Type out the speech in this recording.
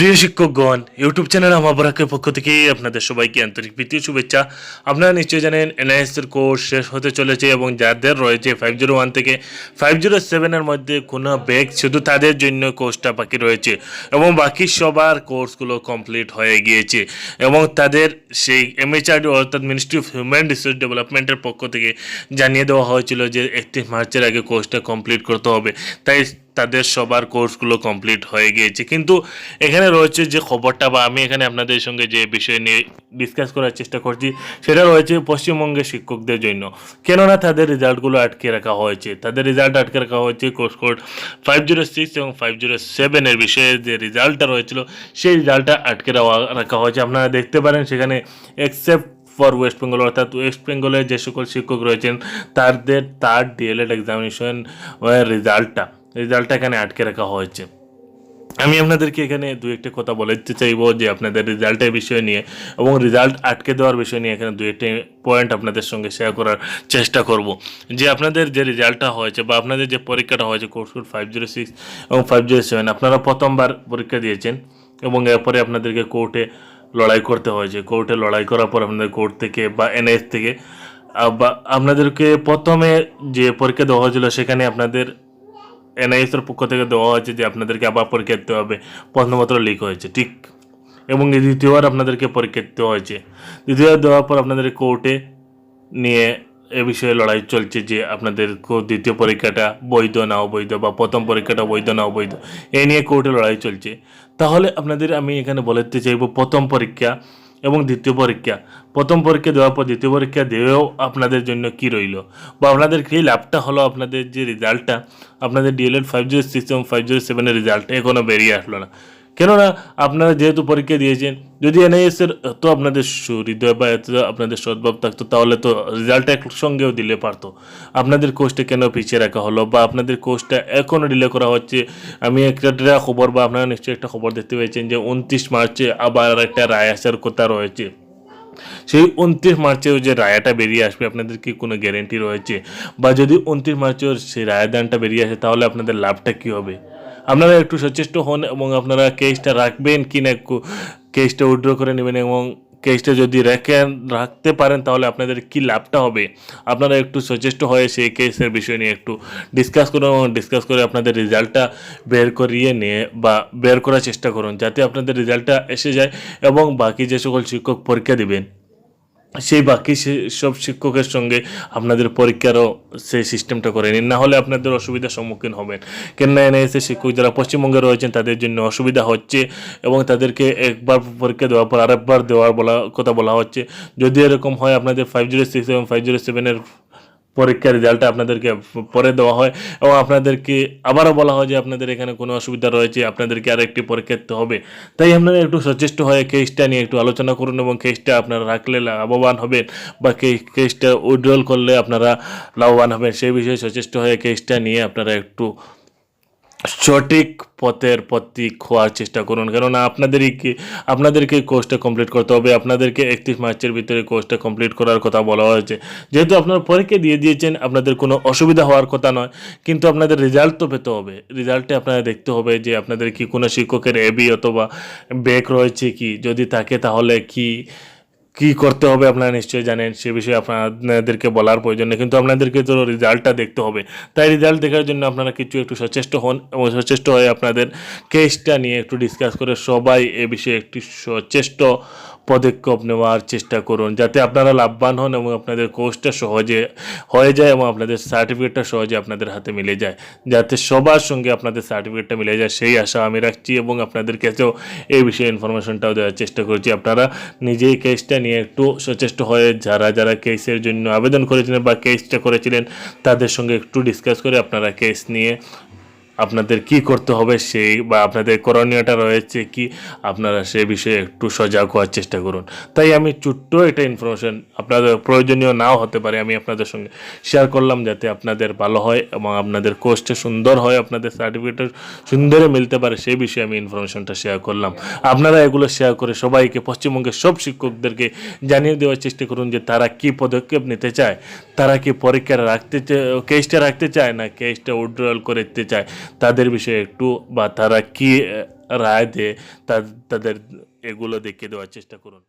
প্রিয় শিক্ষকগণ YouTube channel আমাবরাকের পক্ষ থেকে আপনাদের সবাইকে আন্তরিক প্রীতীয় শুভেচ্ছা। আপনারা নিশ্চয়ই জানেন এনআইএস এর কোর্স শেষ হতে চলেছে এবং যাদের রয়েছে ফাইভ জিরো ওয়ান থেকে ফাইভ জিরো সেভেনের মধ্যে কোনো ব্যাগ, শুধু তাদের জন্য কোর্সটা বাকি রয়েছে এবং বাকি সবার কোর্সগুলো কমপ্লিট হয়ে গিয়েছে এবং তাদের সেই এমএচআরডি অর্থাৎ মিনিস্ট্রি অফ হিউম্যান রিসোর্স ডেভেলপমেন্টের পক্ষ থেকে জানিয়ে দেওয়া হয়েছিল যে একত্রিশ মার্চের আগে কোর্সটা কমপ্লিট করতে হবে। তাই তাদের সবার কোর্সগুলো কমপ্লিট হয়ে গিয়েছে। কিন্তু এখানে রয়েছে যে খবরটা বা আমি এখানে আপনাদের সঙ্গে যে বিষয় নিয়ে ডিসকাস করার চেষ্টা করছি, সেটা রয়েছে পশ্চিমবঙ্গের শিক্ষকদের জন্য। কেননা তাদের রেজাল্টগুলো আটকে রাখা হয়েছে। তাদের রেজাল্ট আটকে রাখা হয়েছে course code five zero six এবং ফাইভ জিরো সেভেনের বিষয়ে যে রেজাল্টটা রয়েছিল, সেই রেজাল্টটা আটকে রাখা- হয়েছে। আপনারা দেখতে পারেন সেখানে এক্সেপ্ট ফর ওয়েস্ট বেঙ্গল অর্থাৎ ওয়েস্ট বেঙ্গলের যে সকল শিক্ষক রয়েছেন, তাদের, তার ডিএলএড এক্সামিনেশন রেজাল্টটা। রেজাল্টটা এখানে আটকে রাখা হয়েছে। আমি আপনাদেরকে এখানে দু একটা কথা বলতে চাইব যে আপনাদের রেজাল্টের বিষয় নিয়ে এবং রেজাল্ট আটকে দেওয়ার বিষয় নিয়ে এখানে দু একটা পয়েন্ট আপনাদের সঙ্গে শেয়ার করার চেষ্টা করব। যে আপনাদের যে রেজাল্টটা হয়েছে বা আপনাদের যে পরীক্ষাটা হয়েছে course code five zero six এবং ফাইভ জিরো সেভেন আপনারা প্রথমবার পরীক্ষা দিয়েছেন এবং এরপরে আপনাদেরকে কোর্টে লড়াই করতে হয়েছে। কোর্টে লড়াই করার পর আপনাদের কোর্ট থেকে বা এনএস থেকে বা আপনাদেরকে প্রথমে যে পরীক্ষা দেওয়া হয়েছিল সেখানে আপনাদের এনআইএস এর পক্ষ থেকে দেওয়া হয়েছে যে আপনাদেরকে আবার পরীক্ষা দিতে হবে। প্রশ্নপত্র লিক হয়েছে, ঠিক? এবং এই দ্বিতীয়বার আপনাদেরকে পরীক্ষা দিতে হয়েছে। দ্বিতীয়বার দেওয়ার পর আপনাদের কোর্টে নিয়ে এ বিষয়ে লড়াই চলছে যে আপনাদের দ্বিতীয় পরীক্ষাটা বৈধ না অবৈধ বা প্রথম পরীক্ষাটা বৈধ না অবৈধ এই নিয়ে কোর্টে লড়াই চলছে। তাহলে আপনাদের আমি এখানে বলতে চাইব, প্রথম পরীক্ষা এবং দ্বিতীয় পরীক্ষা। প্রথম পরীক্ষা দেওয়ার পর দ্বিতীয় পরীক্ষা দেওয়াও আপনাদের জন্য কি রইল? বা আপনাদের কি লাভটা হলো? আপনাদের যে রেজাল্টটা, আপনাদের ডিএলএড ফাইভ জিরো সিক্স এবং ফাইভ জিরো সেভেনের রেজাল্ট এখনও বেরিয়ে আসলো না। কেননা আপনারা যেহেতু পরীক্ষা দিয়েছেন, যদি এনআইএস এর এত আপনাদের হৃদয় বা এত আপনাদের সদ্ভাব থাকতো, তাহলে তো রেজাল্টটা একসঙ্গেও দিলে পারতো। আপনাদের কোর্সটা কেন পিছিয়ে রাখা হলো বা আপনাদের কোর্সটা এখনও ডিলে করা হচ্ছে? আমি একটা খবর বা আপনারা নিশ্চয়ই একটা খবর দেখতে পেয়েছেন যে উনত্রিশ মার্চে আবার একটা রায় আসার কথা রয়েছে। সেই উনত্রিশ মার্চেও যে রায়টা বেরিয়ে আসবে, আপনাদের কি কোনো গ্যারেন্টি রয়েছে? বা যদি উনত্রিশ মার্চেও সেই রায়দানটা বেরিয়ে আসে, তাহলে আপনাদের লাভটা কী হবে? আপনারা একটু সচেষ্ট হন এবং আপনারা কেসটা রাখবেন কি না কেসটা উইড্র করে নেবেন এবং কেসটা যদি রেখে রাখতে পারেন তাহলে আপনাদের কি লাভটা হবে? আপনারা একটু সচেষ্ট হয়ে সেই কেসের বিষয় নিয়ে একটু ডিসকাস করুন এবং ডিসকাস করে আপনাদের রেজাল্টটা বের করিয়ে নিয়ে বা বের করার চেষ্টা করুন, যাতে আপনাদের রেজাল্টটা এসে যায় এবং বাকি যে সকল শিক্ষক পরীক্ষা দিবেন। সেই বাকি সব শিক্ষকের সঙ্গে আপনাদের পরীক্ষারও সেই সিস্টেমটা করে নিন। না হলে আপনাদের অসুবিধার সম্মুখীন হবেন। কেননা এনআইএসের শিক্ষক যারা পশ্চিমবঙ্গে রয়েছেন, তাদের জন্য অসুবিধা হচ্ছে এবং তাদেরকে একবার পরীক্ষা দেওয়ার পর আরেকবার দেওয়ার বলা, কথা বলা হচ্ছে। যদি এরকম হয়, আপনাদের ফাইভ জিরো সিক্স এবং ফাইভ জিরো সেভেনের পরীক্ষার রেজাল্টটা আপনাদেরকে পরে দেওয়া হয় এবং আপনাদেরকে আবারও বলা হয় যে আপনাদের এখানে কোনো অসুবিধা রয়েছে, আপনাদেরকে আর একটি পরীক্ষা দিতে হবে। তাই আপনারা একটু সচেষ্ট হয়ে কেসটা নিয়ে একটু আলোচনা করুন এবং কেসটা আপনারা রাখলে লাভবান হবেন বা কেসটা উইড্রল করলে আপনারা লাভবান হবেন। সেই বিষয়ে সচেষ্ট হয়ে কেসটা নিয়ে আপনারা একটু সঠিক পথের প্রতীক হওয়ার চেষ্টা করুন। কেননা আপনাদেরই কি, আপনাদেরকে কোর্সটা কমপ্লিট করতে হবে। আপনাদেরকে একত্রিশ মার্চের ভিতরে কোর্সটা কমপ্লিট করার কথা বলা হয়েছে। যেহেতু আপনারা পরীক্ষা দিয়ে দিয়েছেন, আপনাদের কোনো অসুবিধা হওয়ার কথা নয়। কিন্তু আপনাদের রেজাল্ট তো পেতে হবে। রেজাল্টে আপনারা দেখতে হবে যে আপনাদের কি কোনো শিক্ষকের এবি অথবা ব্যাক রয়েছে কি? যদি থাকে তাহলে কি কি করতে হবে আপনারা নিশ্চয়ই জানেন, সে বিষয়ে আপনাদেরকে বলার প্রয়োজন নেই। কিন্তু আপনাদেরকে তো রেজাল্টটা দেখতে হবে। তাই রেজাল্ট দেখার জন্য আপনারা কিছু একটু সচেষ্ট হন এবং সচেষ্ট হয়ে আপনাদের কেসটা নিয়ে একটু ডিসকাস করে সবাই এ বিষয়ে একটি সচেষ্ট পদক্ষেপ নেওয়ার চেষ্টা করুন, যাতে আপনারা লাভবান হন এবং আপনাদের কোর্সটা সহজে হয়ে যায় এবং আপনাদের সার্টিফিকেটটা সহজে আপনাদের হাতে মিলে যায়। যাতে সবার সঙ্গে আপনাদের সার্টিফিকেটটা মিলে যায়, সেই আশা আমি রাখছি এবং আপনাদের কাছেও এই বিষয়ে ইনফরমেশনটাও দেওয়ার চেষ্টা করছি। আপনারা নিজেই কেসটা নিয়ে একটু সচেষ্ট হয়ে যারা যারা কেসের জন্য আবেদন করেছিলেন বা কেসটা করেছিলেন, তাদের সঙ্গে একটু ডিসকাস করে আপনারা কেস নিয়ে আপনাদের কি করতে হবে সেই বা আপনাদের করণীয়টা রয়েছে কি, আপনারা সে বিষয়ে একটু সজাগ হওয়ার চেষ্টা করুন। তাই আমি ছোট্ট একটা ইনফরমেশন আপনাদের প্রয়োজনীয় নাও হতে পারে, আমি আপনাদের সঙ্গে শেয়ার করলাম যাতে আপনাদের ভালো হয় এবং আপনাদের কোর্সটা সুন্দর হয়, আপনাদের সার্টিফিকেট সুন্দরে মিলতে পারে, সেই বিষয়ে আমি ইনফরমেশনটা শেয়ার করলাম। আপনারা এগুলো শেয়ার করে সবাইকে, পশ্চিমবঙ্গের সব শিক্ষকদেরকে জানিয়ে দেওয়ার চেষ্টা করুন যে তারা কি পদক্ষেপ নিতে চায়, তারা কি পরীক্ষা রাখতে কেসটা রাখতে চায় না কেসটা উইড্রল করে দিতে চায়। তাদের বিষয়ে একটু বা তারা কি রায় দেয় তাদের এগুলো দেখিয়ে দেওয়ার চেষ্টা করুন।